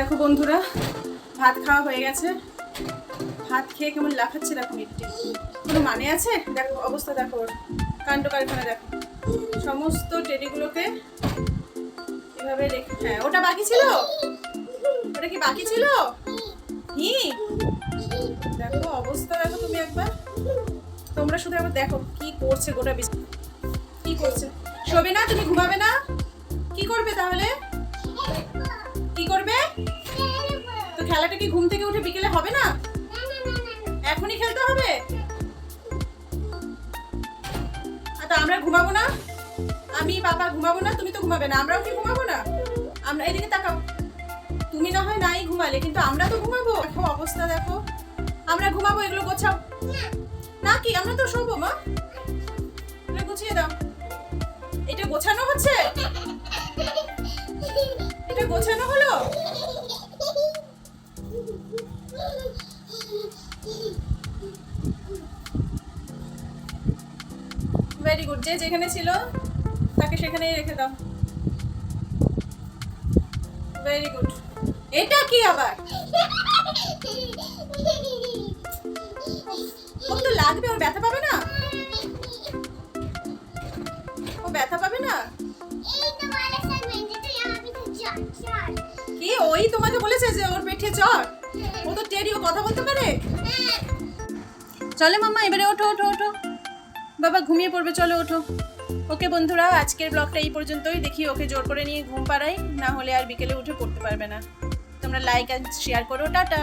দেখো বন্ধুরা, ভাত খাওয়া হয়ে গেছে। ভাত খেয়ে কেমন লাফাচ্ছে দেখো মিটটি কোনো মানে আছে? দেখো, অবস্থা দেখো ওর। কাণ্ড কারখানা দেখো। সমস্ত টেডিগুলোকে এভাবে রেখে হ্যাঁ ওটা বাকি ছিল? ওটা কি বাকি ছিল? হি দেখো, অবস্থা দেখো তুমি একবার। তোমরা শুধু একবার দেখো কি করছে গোটা বিছ কি করছে? শোবে না, তুমি ঘুমাবে না? খেলাটা কি ঘুম থেকে উঠে বিকেলে হবে না? এখনই খেলতে হবে? তা আমরা ঘুমাবো না? আমি বাবা ঘুমাবো না, তুমি তো ঘুমাবে না। আমরাও কি ঘুমাবো না? আমরা এদিকে তাকাও। তুমি না হয় নাই ঘুমালে, কিন্তু আমরা তো ঘুমাবো। দেখো অবস্থা, দেখো। আমরা ঘুমাবো, এগুলো গোছাও। না কি, আমরা তো শোবো, মা। গুছিয়ে দাও। এটা গোছানো হচ্ছে? এটা গোছানো হলো? ভেরি গুড যে যেখানে ছিল তাকে সেখানেই রেখে দাও। ভেরি গুড এটা কি আবার? ওর তো লাগবে ওর ব্যথা পাবে না? ও ব্যথা পাবে না? কি ওই তোমাকে বলেছে যে ওর চলে মাম্মা, এবারে ওঠো ওঠো ওঠো। বাবা ঘুমিয়ে পড়বে, চলো ওঠো। ওকে বন্ধুরা, আজকের ব্লগটা এই পর্যন্তই। দেখি ওকে জোর করে নিয়ে ঘুম পাড়াই, না হলে আর বিকেলে উঠে পড়তে পারবে না। তোমরা লাইক অ্যান্ড শেয়ার করো, টাটা।